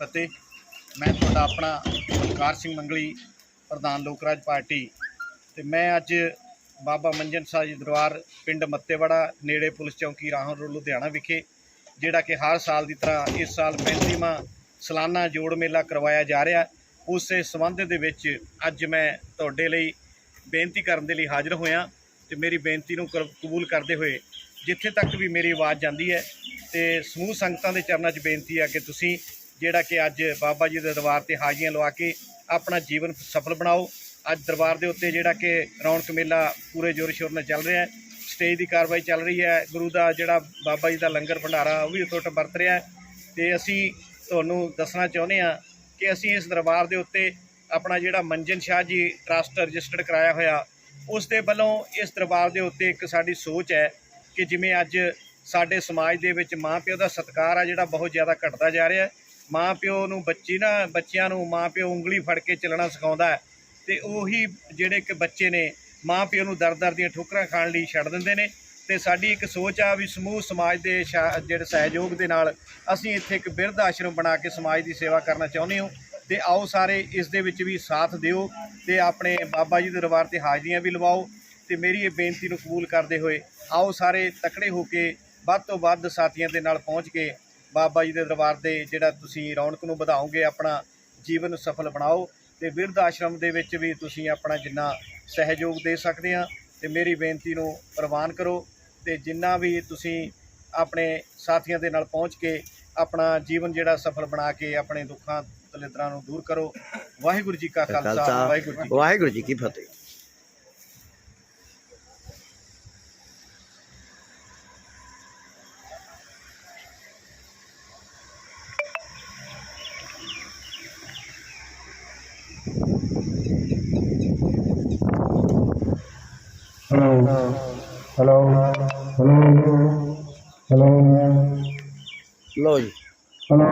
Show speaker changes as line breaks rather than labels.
ਫਤਿਹ ਮੈਂ ਤੁਹਾਡਾ ਆਪਣਾ ਬਲਕਾਰ ਸਿੰਘ ਮੰਗਲੀ, ਪ੍ਰਧਾਨ ਲੋਕ ਰਾਜ ਪਾਰਟੀ ਤੇ ਮੈਂ ਅੱਜ ਬਾਬਾ ਮੰਜਨ ਸਾਹਿਬ ਜੀ ਦਰਬਾਰ, ਪਿੰਡ ਮੱਤੇਵਾੜਾ, ਨੇੜੇ ਪੁਲਿਸ ਚੌਂਕੀ ਰਾਹੋਂ ਰੋਡ, ਲੁਧਿਆਣਾ ਵਿਖੇ, ਜਿਹੜਾ ਕਿ ਹਰ ਸਾਲ ਦੀ ਤਰ੍ਹਾਂ ਇਸ ਸਾਲ 35ਵਾਂ ਸਾਲਾਨਾ ਜੋੜ ਮੇਲਾ ਕਰਵਾਇਆ ਜਾ ਰਿਹਾ ਹੈ। ਉਸੇ ਸੰਬੰਧ ਦੇ ਵਿੱਚ ਅੱਜ ਮੈਂ ਤੁਹਾਡੇ ਲਈ ਬੇਨਤੀ ਕਰਨ ਦੇ ਲਈ ਹਾਜ਼ਰ ਹੋਇਆ ਤੇ ਮੇਰੀ ਬੇਨਤੀ ਨੂੰ ਕਰ- ਕਬੂਲ ਕਰਦੇ ਹੋਏ ਜਿੱਥੇ ਤੱਕ ਵੀ ਮੇਰੀ ਆਵਾਜ਼ ਜਾਂਦੀ ਹੈ ਤੇ ਸਮੂਹ ਸੰਗਤਾਂ ਦੇ ਚਰਨਾਂ 'ਚ ਬੇਨਤੀ ਆ ਕਿ ਤੁਸੀਂ ਜਿਹੜਾ ਕਿ ਅੱਜ ਬਾਬਾ ਜੀ ਦੇ ਦਰਬਾਰ ਤੇ ਹਾਜ਼ਰੀਆਂ ਲਵਾ ਕੇ ਆਪਣਾ ਜੀਵਨ ਸਫਲ ਬਣਾਓ। ਅੱਜ ਦਰਬਾਰ ਦੇ ਉੱਤੇ ਜਿਹੜਾ ਕਿ ਰੌਣਕ ਮੇਲਾ ਪੂਰੇ ਜ਼ੋਰ ਸ਼ੋਰ ਨਾਲ ਚੱਲ ਰਿਹਾ ਹੈ। ਸਟੇਜ ਦੀ ਕਾਰਵਾਈ ਚੱਲ ਰਹੀ ਹੈ। ਗੁਰੂ ਦਾ ਜਿਹੜਾ ਬਾਬਾ ਜੀ ਦਾ ਲੰਗਰ ਭੰਡਾਰਾ ਉਹ ਵੀ ਟੁੱਟ ਵਰਤ ਰਿਹਾ ਹੈ। ਤੇ ਅਸੀਂ ਤੁਹਾਨੂੰ ਦੱਸਣਾ ਚਾਹੁੰਦੇ ਹਾਂ ਕਿ ਅਸੀਂ ਇਸ ਦਰਬਾਰ ਦੇ ਉੱਤੇ ਆਪਣਾ ਜਿਹੜਾ ਮੰਜਨ ਸ਼ਾਹ ਜੀ ਟਰਸਟ ਰਜਿਸਟਰਡ ਕਰਾਇਆ ਹੋਇਆ, ਉਸ ਦੇ ਵੱਲੋਂ ਇਸ ਦਰਬਾਰ ਦੇ ਉੱਤੇ ਇੱਕ ਸਾਡੀ ਸੋਚ ਹੈ ਕਿ ਜਿਵੇਂ ਅੱਜ ਸਾਡੇ ਸਮਾਜ ਦੇ ਵਿੱਚ ਮਾਂ ਪਿਓ ਦਾ ਸਤਿਕਾਰ ਆ ਜਿਹੜਾ ਬਹੁਤ ਜ਼ਿਆਦਾ ਘਟਦਾ ਜਾ ਰਿਹਾ ਹੈ। ਮਾਂ ਪਿਓ ਨੂੰ ਬੱਚੀ ਨਾ, ਬੱਚਿਆਂ ਨੂੰ ਮਾਂ ਪਿਓ ਉਂਗਲੀ ਫੜ ਕੇ ਚੱਲਣਾ ਸਿਖਾਉਂਦਾ ਹੈ। ਤੇ ਉਹੀ ਜਿਹੜੇ ਕਿ ਬੱਚੇ ਨੇ ਮਾਂ ਪਿਓ ਨੂੰ ਦਰ-ਦਰ ਦੀਆਂ ਠੋਕਰਾਂ ਖਾਣ ਲਈ ਛੱਡ ਦਿੰਦੇ ਨੇ। ਤੇ ਸਾਡੀ ਇੱਕ ਸੋਚ ਆ ਵੀ ਸਮੂਹ, ਸਮਾਜ ਦੇ ਸ਼ਾ- ਜਿਹੜੇ ਸਹਿਯੋਗ ਦੇ ਨਾਲ ਅਸੀਂ ਇੱਥੇ ਇੱਕ ਬਿਰਧ ਆਸ਼ਰਮ ਬਣਾ ਕੇ ਸਮਾਜ ਦੀ ਸੇਵਾ ਕਰਨਾ ਚਾਹੁੰਦੇ ਹਾਂ। ਤੇ ਆਓ ਸਾਰੇ ਇਸ ਦੇ ਵਿੱਚ ਵੀ ਸਾਥ ਦਿਓ ਤੇ ਆਪਣੇ ਬਾਬਾ ਜੀ ਦੇ ਦਰਬਾਰ ਤੇ ਹਾਜ਼ਰੀਆਂ ਵੀ ਲਵਾਓ। ਤੇ ਮੇਰੀ ਇਹ ਬੇਨਤੀ ਨੂੰ ਕਬੂਲ ਕਰਦੇ ਹੋਏ ਆਓ ਸਾਰੇ ਤਕੜੇ ਹੋ ਕੇ ਵੱਧ ਤੋਂ ਵੱਧ ਸਾਥੀਆਂ ਦੇ ਨਾਲ ਪਹੁੰਚ ਕੇ ਬਾਬਾ ਜੀ ਦੇ ਦਰਬਾਰ ਦੇ ਜਿਹੜਾ ਤੁਸੀਂ ਰੌਣਕ ਨੂੰ ਵਧਾਓਗੇ ਆਪਣਾ ਜੀਵਨ ਨੂੰ ਸਫਲ ਬਣਾਓ ਤੇ ਬਿਰਧ ਆਸ਼ਰਮ ਦੇ ਵਿੱਚ ਵੀ ਤੁਸੀਂ ਆਪਣਾ ਜਿੰਨਾ ਸਹਿਯੋਗ ਦੇ ਸਕਦੇ ਆ ਤੇ ਮੇਰੀ ਬੇਨਤੀ ਨੂੰ ਪ੍ਰਵਾਨ ਕਰੋ ਤੇ ਜਿੰਨਾ ਵੀ ਤੁਸੀਂ ਆਪਣੇ ਸਾਥੀਆਂ ਦੇ ਨਾਲ ਪਹੁੰਚ ਕੇ ਆਪਣਾ ਜੀਵਨ ਜਿਹੜਾ ਸਫਲ ਬਣਾ ਕੇ ਆਪਣੇ ਦੁੱਖਾਂ ਦਲਿੱਦਰਾਂ ਨੂੰ ਦੂਰ ਕਰੋ। ਵਾਹਿਗੁਰੂ ਜੀ ਕਾ ਖਾਲਸਾ
ਖਾਲਸਾ।
ਵਾਹਿਗੁਰੂ ਜੀ
ਵਾਹਿਗੁਰੂ ਜੀ ਕੀ ਫਤਿਹ।
Hello. Hello. Hello. Hello.
ਲੋ ਜੀ
Hello.